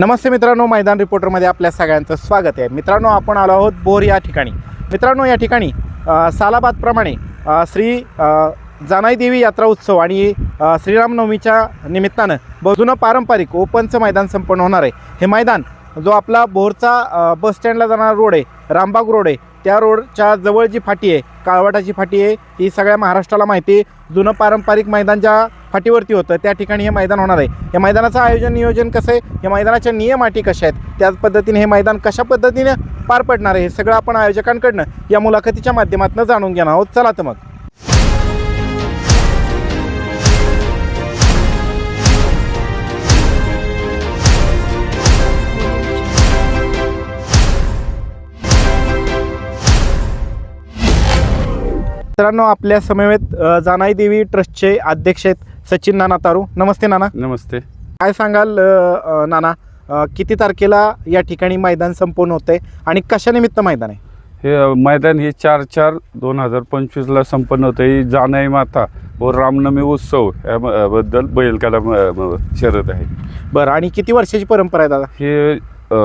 नमस्ते मित्रांनो मैदान रिपोर्टरमध्ये आपल्या सगळ्यांचं स्वागत आहे. मित्रांनो आपण आलो आहोत बोर या ठिकाणी. मित्रांनो या ठिकाणी सालाबादप्रमाणे श्री जानाई देवी यात्रा उत्सव आणि श्रीरामनवमीच्या निमित्तानं बजून पारंपरिक ओपनचं मैदान संपन्न होणार आहे. हे मैदान जो आपला बोरचा बस स्टँडला जाणारा रोड आहे रामबाग रोड आहे त्या रोडच्या जवळ जी फाटी आहे काळवाटाची फाटी आहे ही सगळ्या महाराष्ट्राला माहिती आहे. जुनं पारंपरिक मैदान ज्या फाटीवरती होतं. त्या ठिकाणी हे मैदान होणार आहे. या मैदानाचं आयोजन नियोजन कसं आहे? या मैदानाच्या नियम अटी कशा आहेत? त्याच पद्धतीने हे मैदान कशा पद्धतीने पार पडणार आहे हे सगळं आपण आयोजकांकडनं या मुलाखतीच्या माध्यमातून जाणून घेणार आहोत. चला तर मग. मित्रांनो आपल्या समवेत जानाई देवी ट्रस्टचे अध्यक्ष आहेत सचिन नाना तारू. नमस्ते नाना. नमस्ते. काय सांगाल अ, नाना? अ, किती तारखेला या ठिकाणी मैदान संपन्न होतंय आणि कशानिमित्त मैदान आहे? हे अ, मैदान हे चार चार दोन हजार पंचवीसला संपन्न होतं ही जानाई माता व रामनवमी उत्सव याबद्दल बैलगाडा म- म- शर्यत आहे. बरं आणि किती वर्षाची परंपरा आहे दादा? हे अ,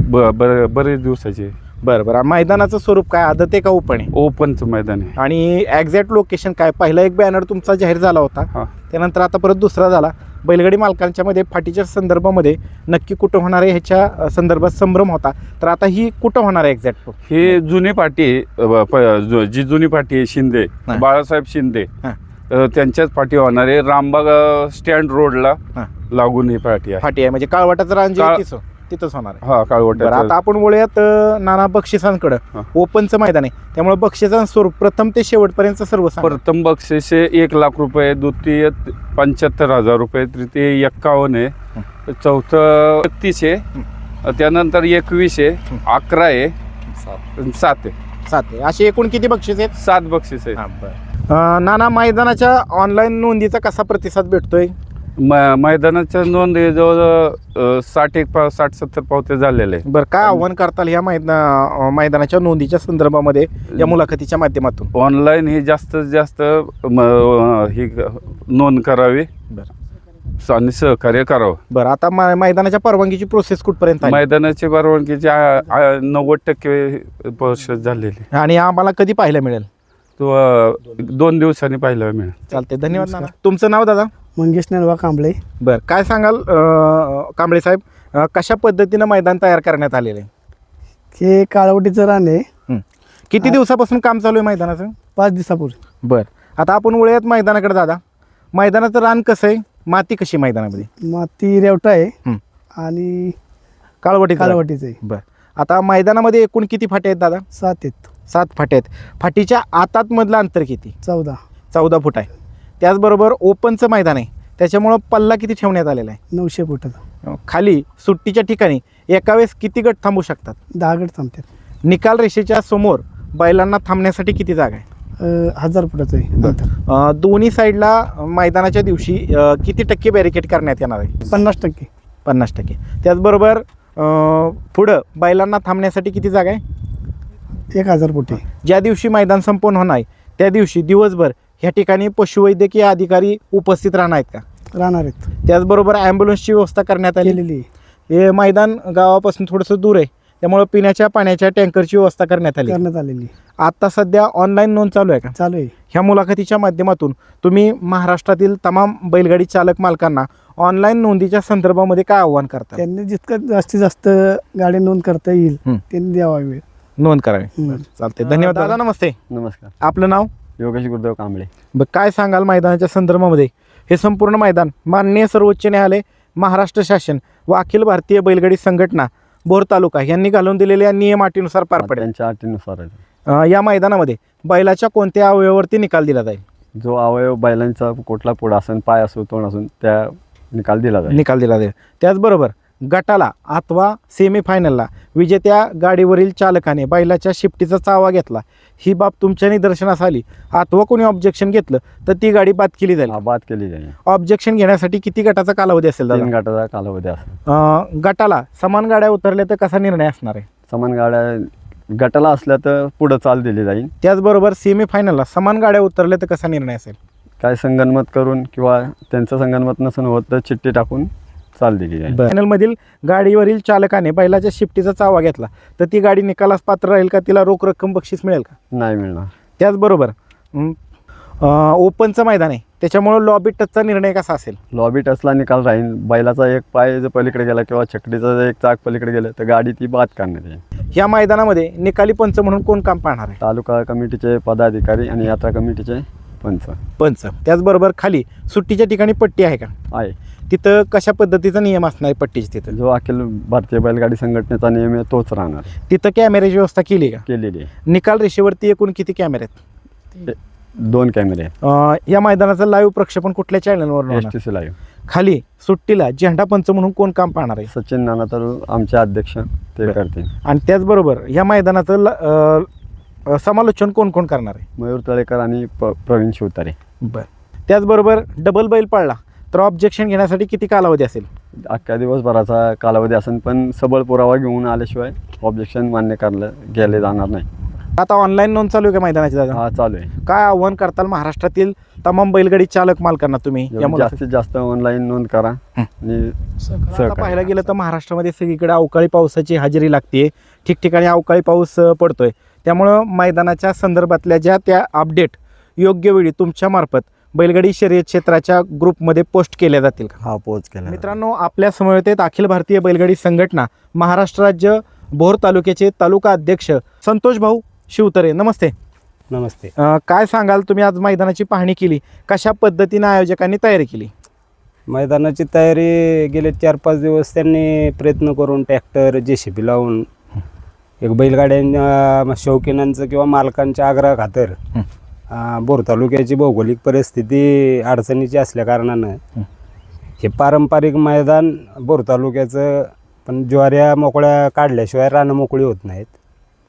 ब- बर- बरेच दिवसाचे आहे. बरं बरं. आणि मैदानाचं स्वरूप काय? आदत आहे का ओपन आहे? ओपनचं मैदान आहे. आणि एक्झॅक्ट लोकेशन काय? पहिला एक बॅनर तुमचा जाहीर झाला होता. हां. त्यानंतर आता परत दुसरा झाला. बैलगाडी मालकांच्या मध्ये फाटीच्या संदर्भामध्ये नक्की कुठं होणार आहे ह्याच्या अ, संदर्भात संभ्रम होता. तर आता ही कुठं होणार आहे एक्झॅक्ट ही जुनी अ, ब- प- जु- जी जुनी पाटी आहे शिंदे. हां. बाळासाहेब शिंदे. हां. अ, त्यांच्याच पाठी होणार आहे. रामबाग अ, स्टँड रोडला हां. लागून ही पाठी आहे. फाटी आहे. म्हणजे काळवाटाचं रान जे आहे काळ- तिथं तिथंच होणार आहे. हा बरं आता आपण वळूयात अ, नाना बक्षिसांकडं. हां. ओपनचं मैदान आहे. त्यामुळे बक्षिसांचं स्वरूप प्रथम ते शेवटपर्यंत सर्व सांगा. प्रथम बक्षीस एक लाख रुपये द्वितीय पंच्याहत्तर हजार रुपये तृतीय एक्कावन्न आहे. चौथं बत्तीस आहे. त्यानंतर एकवीस आहे. अकरा आहे. सात. आहे. सात आहे. असे एकूण किती बक्षीस आहेत? सात बक्षीस आहे अ, नाना मैदानाच्या ऑनलाईन नोंदीचा कसा प्रतिसाद भेटतोय? म मैदानाच्या नोंद हे जवळजवळ साठ एक पा साठ सत्तर पावते झालेले आहे. बरं काय आव्हान करताल ह्या मैदान मैदानाच्या नोंदीच्या संदर्भामध्ये या मुलाखतीच्या माध्यमातून? ऑनलाईन ही जास्तीत जास्त म, ही नोंद करावी बरं. आणि सहकार्य करावं. बरं आता मै- मैदानाच्या परवानगीची प्रोसेस कुठपर्यंत आली? मैदानाची परवानगीची आ- आ- नव्वद टक्के प्रोसेस झालेली. आणि आम्हाला कधी पाहायला मिळेल? तो अ, दोन दिवसांनी पाहायला मिळेल. चालते धन्यवाद नाना. तुमचं नाव दादा? मंगेश नरवा कांबळे. बरं काय सांगाल अ, कांबळे साहेब? अ, कशा पद्धतीनं मैदान तयार करण्यात आलेलं आहे? हे काळवटीचं रान आहे. हं. किती दिवसापासून काम चालू आहे मैदानाचं? पाच दिवसापूर्वी. बरं. आता आपण वळूयात मैदानाकडे दादा. मैदानाचं रान कसं आहे? माती कशी आहे मैदानामध्ये? माती रेवटा आहे हं. आणि काळवटी काळवटीचं आहे. बरं. आता मैदानामध्ये एकूण किती फाटे आहेत दादा? सात आहेत. सात फाटे आहेत. फाटीच्या आतात मधलं अंतर किती? चौदा. चौदा फूट आहे. त्याचबरोबर ओपनचं मैदान आहे. त्याच्यामुळं पल्ला किती ठेवण्यात आलेला नऊशे फुटाचा. आहे खाली सुट्टीच्या ठिकाणी एका वेळेस किती गट थांबू शकतात? दहा गट थांबतात. निकाल रेषेच्या समोर बैलांना थांबण्यासाठी किती जागा आहे? अं, हजार फुटाचं आहे अंतर. अं, दोन्ही साईडला मैदानाच्या दिवशी अं, किती टक्के बॅरिकेड करण्यात येणार आहे? पन्नास टक्के. पन्नास टक्के. त्याचबरोबर अं, पुढं बैलांना थांबण्यासाठी किती जागा आहे? एक हजार फुटे. ज्या दिवशी मैदान संपन्न होणार आहे त्या दिवशी दिवसभर ह्या ठिकाणी पशुवैद्यकीय अधिकारी उपस्थित राहणार आहेत का? राहणार आहेत. त्याचबरोबर ॲम्ब्युलन्सची व्यवस्था करण्यात आली. केलेली आहे. हे मैदान गावापासून थोडंसं दूर आहे. त्यामुळे पिण्याच्या पाण्याच्या टँकरची व्यवस्था करण्यात आली. करण्यात आलेली आहे. आता सध्या ऑनलाईन नोंद चालू आहे का? चालू आहे. ह्या मुलाखतीच्या माध्यमातून तुम्ही महाराष्ट्रातील तमाम बैलगाडी चालक मालकांना ऑनलाईन नोंदीच्या संदर्भामध्ये काय आव्हान करता? त्यांनी जितकं जास्तीत जास्त गाडी नोंद करता येईल हं. त्यांनी द्यावा वेळ. नोंद करावी. हं. चालते धन्यवाद दादा. नमस्ते. नमस्कार. आपलं नाव? योगेश गुरुदेव कांबळे. ब काय सांगाल मैदानाच्या संदर्भामध्ये? हे संपूर्ण मैदान माननीय सर्वोच्च न्यायालय महाराष्ट्र शासन व अखिल भारतीय बैलगाडी संघटना बोर तालुका यांनी घालून दिलेल्या नियम अटीनुसार पार पडेल. त्यांच्या अटीनुसार आहे. अं, या मैदानामध्ये बैलाच्या कोणत्या अवयवावरती निकाल दिला जाईल? जो अवयव बैलांचा कुठला पुढं असेल पाय असो तोंड असून त्या निकाल दिला जाईल. निकाल दिला जाईल. त्याचबरोबर गटाला अथवा सेमीफायनलला विजेत्या गाडीवरील चालकाने बैलाच्या शिफ्टीचा चावा घेतला. ही बाब तुमच्या निदर्शनास आली. अथवा कोणी ऑब्जेक्शन घेतलं तर ती गाडी बाद केली जाईल. हा, बाद केली जाईल. ऑब्जेक्शन घेण्यासाठी किती गटाचा कालावधी असेल दादा? तीन गटाचा कालावधी असेल. अं, गटाला समान गाड्या उतरल्या तर कसा निर्णय असणार आहे? समान गाड्या गटाला असल्या तर पुढं चाल दिली जाईल. त्याचबरोबर सेमीफायनलला समान गाड्या उतरल्या तर कसा निर्णय असेल? काय संगनमत करून किंवा त्यांचं संगनमत नसून होत तर चिठ्ठी टाकून चाल दिली जाईल पॅनल मधील गाडीवरील चालकाने बैलाच्या शिफ्टीचा चावा घेतला. तर ती गाडी निकालास पात्र राहील का? तिला रोख रक्कम बक्षीस मिळेल का? नाही मिळणार. त्याचबरोबर अं, अं, ओपनचं मैदान आहे. त्याच्यामुळं लॉबी टचचा निर्णय कसा असेल? लॉबी टचला निकाल राहील. बैलाचा एक पाय जर पलीकडे गेला किंवा छकडीचा जर एक चाक पलीकडे गेलं तर गाडी ती बाद करण्यात येईल. या मैदानामध्ये निकाली पंच म्हणून कोण काम पाहणार आहे? तालुका कमिटीचे पदाधिकारी आणि यात्रा कमिटीचे पंच. पंच. त्याचबरोबर खाली सुट्टीच्या ठिकाणी पट्टी आहे का? आहे. तिथं कशा पद्धतीचा नियम असणार आहे पट्टीची तिथं? जो अखिल भारतीय बैलगाडी संघटनेचा नियम आहे तोच राहणार. तिथं कॅमेऱ्याची व्यवस्था केली का? केलेली आहे. निकाल रेषेवरती एकूण किती कॅमेरे आहेत? दोन कॅमेरे अं, या मैदानाचं लाईव्ह प्रक्षेपण कुठल्या चॅनलवर एस टी सी लाईव्ह खाली सुट्टीला झेंडा पंच म्हणून कोण काम पाहणार आहे? सचिन नाना तर आमचे अध्यक्ष ते बरं. करतील. आणि त्याचबरोबर या मैदानाचं ल- अं, अं, समालोचन कोण कोण करणार आहे? मयूर तळेकर आणि प प्रवीण शिवतारे. बरं. त्याचबरोबर डबल बैल पाळला तर ऑब्जेक्शन घेण्यासाठी किती कालावधी असेल? अख्ख्या दिवसभराचा कालावधी असेल पण सबळ पुरावा घेऊन आल्याशिवाय ऑब्जेक्शन मान्य करलं गेले जाणार नाही. आता ऑनलाईन नोंद चालू आहे का मैदानाची दादा? हा चालू आहे. काय आव्हान करताल महाराष्ट्रातील तमाम बैलगाडी चालक मालकांना तुम्ही? या जेवढी मुलाखतीत? जास्तीत जास्त ऑनलाईन नोंद करा आणि आता सहकार्य पाहायला गेलं तर महाराष्ट्रामध्ये सगळीकडे अवकाळी पावसाची हजेरी लागते ठिकठिकाणी अवकाळी पाऊस अ, पडतोय. त्यामुळं मैदानाच्या संदर्भातल्या ज्या त्या अपडेट योग्य वेळी तुमच्या मार्फत बैलगाडी शर्यत क्षेत्राच्या ग्रुपमध्ये पोस्ट केल्या जातील का? हा पोच केला मित्रांनो आपल्या समवेत अखिल भारतीय बैलगाडी संघटना महाराष्ट्र राज्य भोर तालुक्याचे तालुका अध्यक्ष संतोष भाऊ शिवतरे. नमस्ते. नमस्ते. अ, काय सांगाल तुम्ही? आज मैदानाची पाहणी केली. कशा पद्धतीने आयोजकांनी तयारी केली? मैदानाची तयारी गेले चार पाच दिवस त्यांनी प्रयत्न करून ट्रॅक्टर जे सी पी लावून एक बैलगाड्यांच्या शौकीनांचं किंवा मालकांच्या आग्रह खातर हं. बोर तालुक्याची भौगोलिक परिस्थिती अडचणीची असल्या कारणानं हे. पारंपरिक मैदान बोर तालुक्याचं पण ज्वाऱ्या मोकळ्या काढल्याशिवाय रानं मोकळी होत नाहीत.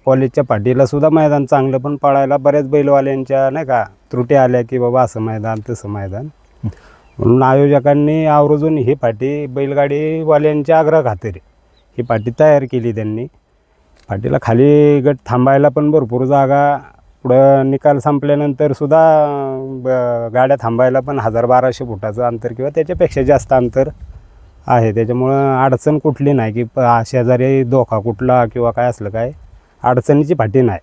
कॉलेजच्या पाठीला सुद्धा मैदान चांगलं पण पाळायला बऱ्याच बैलवाल्यांच्या नाही का त्रुटी आल्या की बाबा असं मैदान तसं मैदान. म्हणून आयोजकांनी आवर्जून ही पाठी बैलगाडीवाल्यांच्या आग्रह खातर ही पाठी तयार केली त्यांनी. पाठीला खाली गट थांबायला पण भरपूर जागा पुढं निकाल संपल्यानंतर सुद्धा ब- गाड्या थांबायला पण हजार बाराशे फुटाचं अंतर किंवा त्याच्यापेक्षा जास्त अंतर आहे. त्याच्यामुळं अडचण कुठली नाही की प शेजारी धोका कुठला किंवा काय असलं काय अडचणीची पाठी नाही.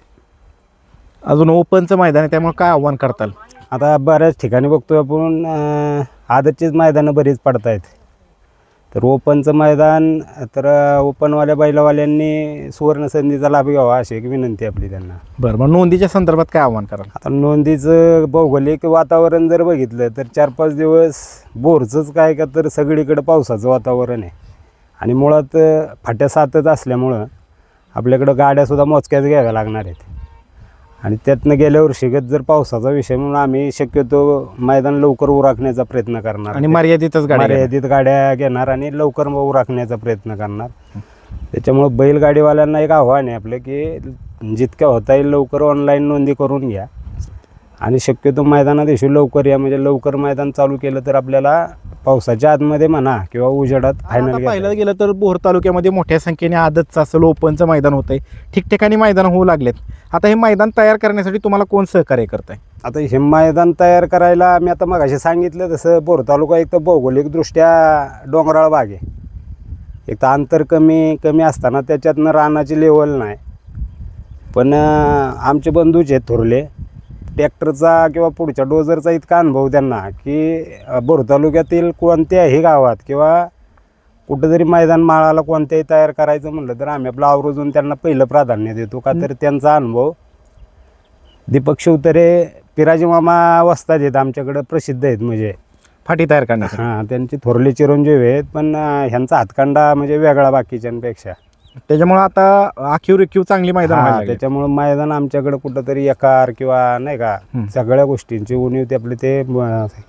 अजून ओपनचं मैदान आहे त्यामुळे काय आव्हान करताल? आता बऱ्याच ठिकाणी बघतोय आपण अं, आदतचीच मैदानं बरीच पडत आहेत तर ओपनचं मैदान तर ओपनवाल्या बैलवाल्यांनी सुवर्ण संधीचा लाभ घ्यावा अशी एक विनंती आपली त्यांना. बरं मग नोंदीच्या संदर्भात काय आव्हान कराल? आता नोंदीचं भौगोलिक वातावरण जर बघितलं तर चार पाच दिवस बोरचंच काय का तर सगळीकडं पावसाचं वातावरण आहे. आणि मुळात फाट्या सातच असल्यामुळं आपल्याकडं गाड्यासुद्धा मोजक्याच घ्याव्या लागणार आहेत. आणि त्यातनं गेल्या वर्षीगत जर पावसाचा विषय म्हणून आम्ही शक्यतो मैदान लवकर उराखण्याचा प्रयत्न करणार. आणि मर्यादितच गाडी मर्यादित गाड्या घेणार आणि लवकर मग उराखण्याचा प्रयत्न करणार. त्याच्यामुळं बैलगाडीवाल्यांना एक आव्हान आहे आपलं की जितक्या होता येईल लवकर ऑनलाईन नोंदी करून घ्या. आणि शक्यतो मैदानात दिवशी लवकर या म्हणजे लवकर मैदान चालू केलं तर आपल्याला पावसाच्या आतमध्ये म्हणा किंवा उजेडात आता फायनल पाहिलं गेलं तर बोर तालुक्यामध्ये मोठ्या संख्येने आदतचं असेल ओपनचं मैदान होतंय. ठिकठिकाणी मैदान होऊ लागलेत. आता हे मैदान तयार करण्यासाठी तुम्हाला कोण सहकार्य करत आहे आता हे मैदान तयार करायला मी आता मगाशी सांगितलं तसं बोर तालुका एक तर भौगोलिकदृष्ट्या डोंगराळ भाग आहे. एक तर अंतर कमी कमी असताना त्याच्यातनं रानाची लेवल नाही. पण अं, आमचे बंधूच आहेत थोरले. ट्रॅक्टरचा किंवा पुढच्या डोजरचा इतका अनुभव त्यांना की बोर तालुक्यातील कोणत्याही गावात किंवा कुठं जरी मैदान माळाला कोणत्याही तयार करायचं म्हणलं तर आम्ही आपलं आवर्जून त्यांना पहिलं प्राधान्य देतो का तर त्यांचा अनुभव. दीपक शिवतरे पिराजी मामा वस्ताद आहेत आमच्याकडं प्रसिद्ध आहेत म्हणजे. फाटी तयार करण्यासाठी. हां त्यांची थोरले चिरंजीव आहेत पण ह्यांचा हातखंडा म्हणजे वेगळा बाकीच्यांपेक्षा. त्याच्यामुळे आता आखीव रेखीव चांगली मैदान व्हायला हां, लागले. त्याच्यामुळं मैदान आमच्याकडं कुठंतरी एकार किंवा नाही का. सगळ्या गोष्टींची उणीव ते आपले ते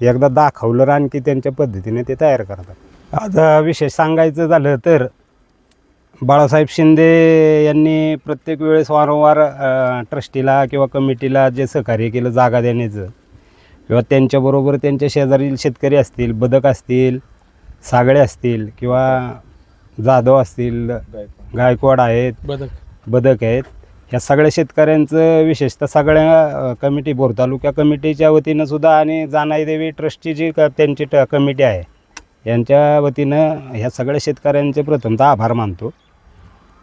एकदा दाखवलं तर आणखी त्यांच्या पद्धतीने ते तयार करतात आता विशेष सांगायचं झालं तर बाळासाहेब शिंदे यांनी प्रत्येक वेळेस वारंवार अं, ट्रस्टीला किंवा कमिटीला जे सहकार्य केलं जागा देण्याचं किंवा त्यांच्याबरोबर त्यांच्या शेजारील शेतकरी असतील बदक असतील सागळे असतील किंवा जाधव असतील गायकवाड आहेत बदक. आहेत. ह्या सगळ्या शेतकऱ्यांचं विशेषतः सगळ्या कमिटी बोर तालुका कमिटीच्या वतीनं सुद्धा आणि जानाई देवी ट्रस्टची जी क त्यांची ट कमिटी आहे यांच्या वतीनं ह्या सगळ्या शेतकऱ्यांचे प्रथमतः आभार मानतो.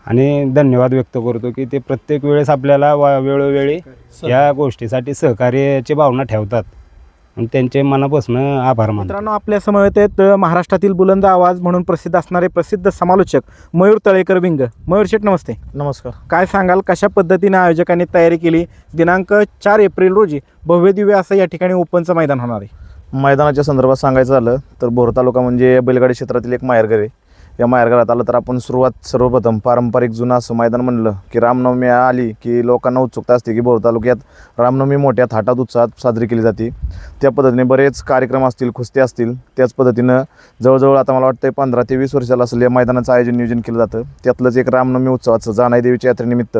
आणि धन्यवाद व्यक्त करतो की ते प्रत्येक वेळेस आपल्याला वा वेळोवेळी या गोष्टीसाठी सहकार्याची भावना ठेवतात. आणि त्यांचे मनापासून आभार मानतो. मित्रांनो आपल्या समवेत आहेत अ, महाराष्ट्रातील बुलंद आवाज म्हणून प्रसिद्ध असणारे प्रसिद्ध समालोचक मयूर तळेकर विंग. मयूर शेठ नमस्ते. नमस्कार. काय सांगाल कशा पद्धतीने आयोजकांनी तयारी केली? दिनांक चार एप्रिल रोजी भव्य दिव्य असं या ठिकाणी ओपनचं मैदान होणार आहे. मैदानाच्या संदर्भात सांगायचं झालं तर बोर तालुका म्हणजे बैलगाडी क्षेत्रातील एक माहेरघर आहे. या माहेरघरात आलं तर आपण सुरुवात सर्वप्रथम पारंपरिक जुनं असं मैदान म्हणलं की रामनवमी आली की लोकांना उत्सुकता असते की भोर तालुक्यात रामनवमी मोठ्या थाटात उत्साहात साजरी केली जाते. त्या पद्धतीने बरेच कार्यक्रम असतील कुस्ती असतील त्याच पद्धतीनं जवळजवळ आता मला वाटतं पंधरा ते वीस वर्षाला असलेल्या मैदानाचं आयोजन नियोजन केलं जातं. त्यातलंच एक रामनवमी उत्सवाचं जानाई देवीच्या यात्रेनिमित्त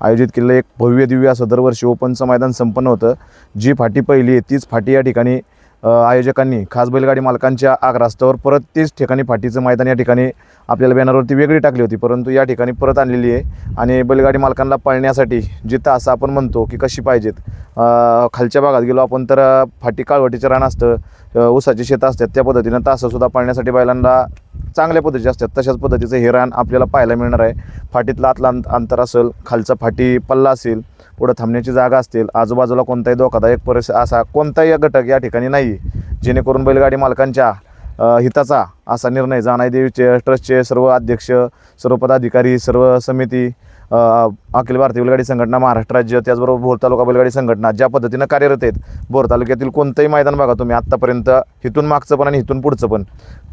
आयोजित केलेलं एक भव्य दिव्य असं दरवर्षी ओपनचं मैदान संपन्न होतं. जी फाटी पहिली आहे तीच फाटी या ठिकाणी आयोजकांनी खास बैलगाडी मालकांच्या आग्रास्तावर परत तीच ठिकाणी फाटीचं मैदान या ठिकाणी आपल्याला बॅनरवरती वेगळी टाकली होती परंतु या ठिकाणी परत आणलेली आहे. आणि बैलगाडी मालकांना पळण्यासाठी जी असं आपण म्हणतो की कशी पाहिजेत खालच्या भागात गेलो आपण तर फाटी काळवटीचं रान असतं ऊसाची शेतं असतात त्या पद्धतीनं तासंसुद्धा पाळण्यासाठी बैलांना चांगल्या पद्धतीचे असतात. तशाच पद्धतीचं हे रान आपल्याला पाहायला मिळणार आहे. फाटीतलं आतला अंत- अंतर असेल खालचा फाटी पल्ला असेल पुढं थांबण्याची जागा असतील. आजूबाजूला कोणताही धोकादायक परिस असा कोणताही घटक या ठिकाणी नाही. जेणेकरून बैलगाडी मालकांच्या हिताचा असा निर्णय जानाई देवीचे ट्रस्टचे सर्व अध्यक्ष सर्व पदाधिकारी सर्व समिती अखिल भारतीय बैलगाडी संघटना महाराष्ट्र राज्य त्याचबरोबर भोर तालुका बैलगाडी संघटना ज्या पद्धतीनं कार्यरत आहेत. भोर तालुक्यातील कोणतंही मैदान बघा तुम्ही आत्तापर्यंत इथून मागचं पण आणि इथून पुढचं पण.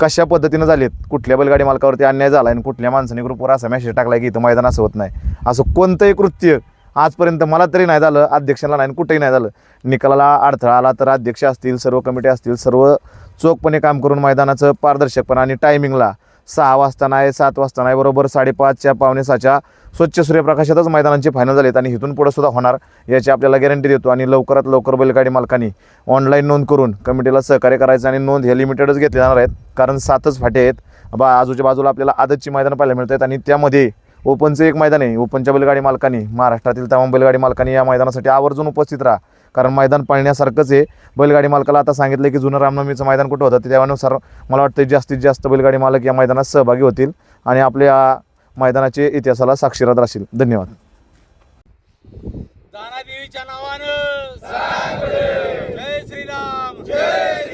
कशा पद्धतीनं झालेत? कुठल्या बैलगाडी मालकावरती अन्याय झाला आणि कुठल्या माणसाने ग्रुपवर असा मेसेज टाकला की इथं मैदान असं होत नाही? असं कोणतंही कृत्य आजपर्यंत मला तरी नाही झालं अध्यक्षाला नाही आणि कुठेही नाही झालं. निकालाला अडथळा आला तर अध्यक्ष असतील सर्व कमिटी असतील सर्व चोखपणे काम करून मैदानाचं पारदर्शकपणा आणि टायमिंगला सहा वाजता नाही सात वाजता नाही बरोबर साडेपाचच्या पावणे सहाच्या स्वच्छ सूर्यप्रकाशातच मैदानांचे फायनल झालेत आणि इथून पुढे सुद्धा होणार याची आपल्याला गॅरंटी देतो. आणि लवकरात लवकर बैलगाडी मालकांनी ऑनलाईन नोंद करून कमिटीला सहकार्य करायचं आणि नोंद हे लिमिटेडच घेतले जाणार आहेत कारण सातच फाटे आहेत. बा आजूच्या बाजूला आपल्याला आदतची मैदानं पाहायला मिळत आहेत आणि त्यामध्ये ओपनचं एक मैदान आहे. ओपनच्या बैलगाडी मालकांनी महाराष्ट्रातील तमाम बैलगाडी मालकांनी या मैदानासाठी आवर्जून उपस्थित राहा. कारण मैदान पाळण्यासारखंच आहे. बैलगाडी मालकाला आता सांगितलं की जुनं रामनवमीचं मैदान कुठं होतं? ते त्यानुसार मला वाटतं जास्तीत जास्त बैलगाडी मालक या मैदानात सहभागी होतील आणि आपल्या मैदानाचे इतिहासाला साक्षीरात राहतील धन्यवाद. देवीच्या नावानं. जय श्रीराम. जय